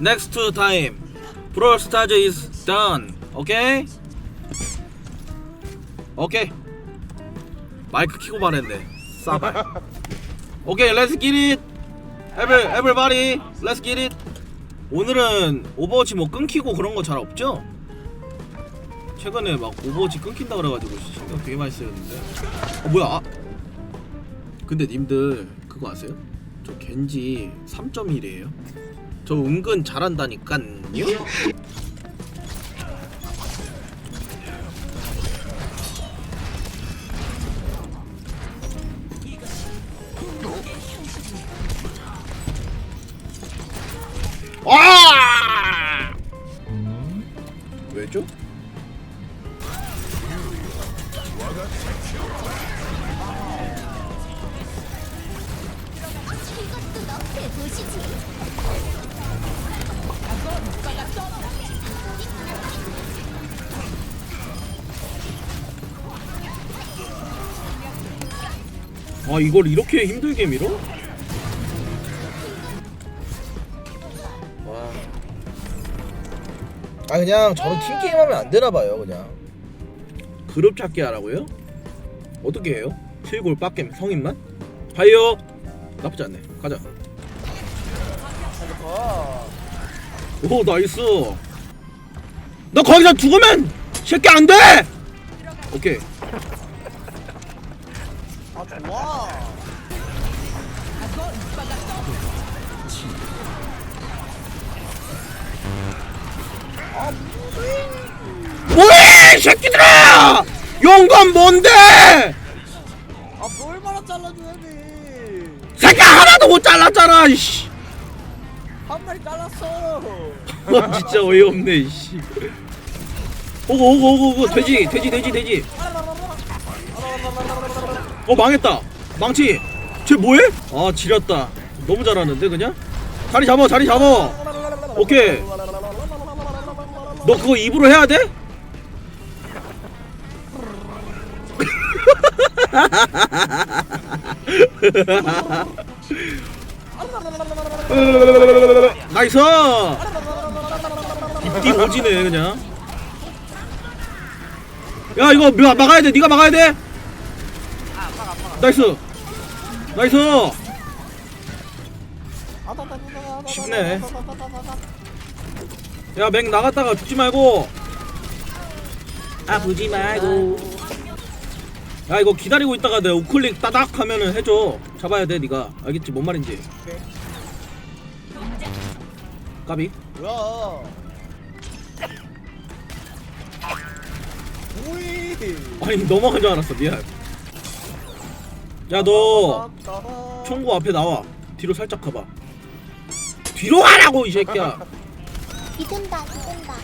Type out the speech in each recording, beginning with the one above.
next time. Brawl stars is done. 오케이 오케이 마이크 키고 말했네. 싸발. 오케이 렛츠 기릿 에블 에블바리 렛츠 기릿 오늘은 오버워치 뭐 끊기고 그런 거 잘 없죠? 최근에 막 오버워치 끊긴다 그래가지고 신경 되게 많이 쓰였는데. 어 뭐야? 아. 근데 님들 그거 아세요? 저 겐지 3.1이에요 저 은근 잘한다니깐요? 와! 왜죠? 이것도 너프해 보시지. 아 이걸 이렇게 힘들게 밀어? 와. 아 그냥 저런 팀 게임 하면 안 되나 봐요 그냥. 그룹 찾기 하라고요? 어떻게 해요? 실골 빡겜 성인만? 하이요 나쁘지 않네 가자 오 나이스 너 거기서 죽으면 새끼 안돼 오케이 아 좋아. 뭐해 이 새끼들아 용건 뭔데 아 얼마나 잘라줘야 돼. 새끼 하나도 못 잘랐잖아 이씨 한 마리 잘랐어. 와 진짜 어이없네 이씨 오고 오고 오고 오고 돼지 돼지 돼지 돼지 어 망했다. 망치. 쟤 뭐해? 아 지렸다. 너무 잘하는데 그냥? 자리 잡아 자리 잡아. 오케이. 너 그거 입으로 해야 돼? 나이스! 입뒤 오지네 그냥. 야 이거 며- 막아야 돼. 네가 막아야 돼 나이스! 나이스! 쉽네. 야맹 나갔다가 죽지 말고. 아프지 말고. 야 이거 기다리고 있다가 내 우클릭 따닥 하면은 해줘. 잡아야 돼 네가. 알겠지? 뭔 말인지. 까비. 뭐야? 오이. 아니 넘어간 줄 알았어 미안 야 너 총구 앞에 나와. 뒤로 살짝 가봐. 뒤로 가라고 이 새끼야. 비든다, 비든다.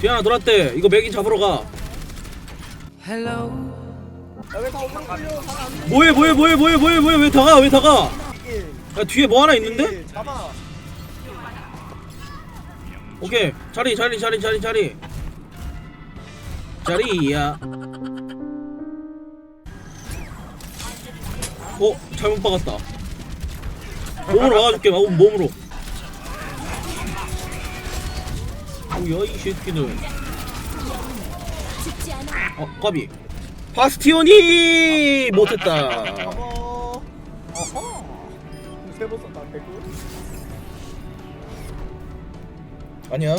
뒤 하나 돌았대 이거 맥이 잡으러 가. 돼. 뭐해 뭐해 뭐해 뭐해 뭐해 뭐해. 왜 다가 왜 다가? 야 뒤에 뭐 하나 있는데? 잡아. 오케이. 자리 자리 자리 자리 자리. 자리야 어 잘못 박았다 몸으로 막아줄게 마- 몸으로 뭐야 이 않아. 어 까비 바스티온이 못했다 잡아. 어허. 세번 썼다. 백구. 아니야.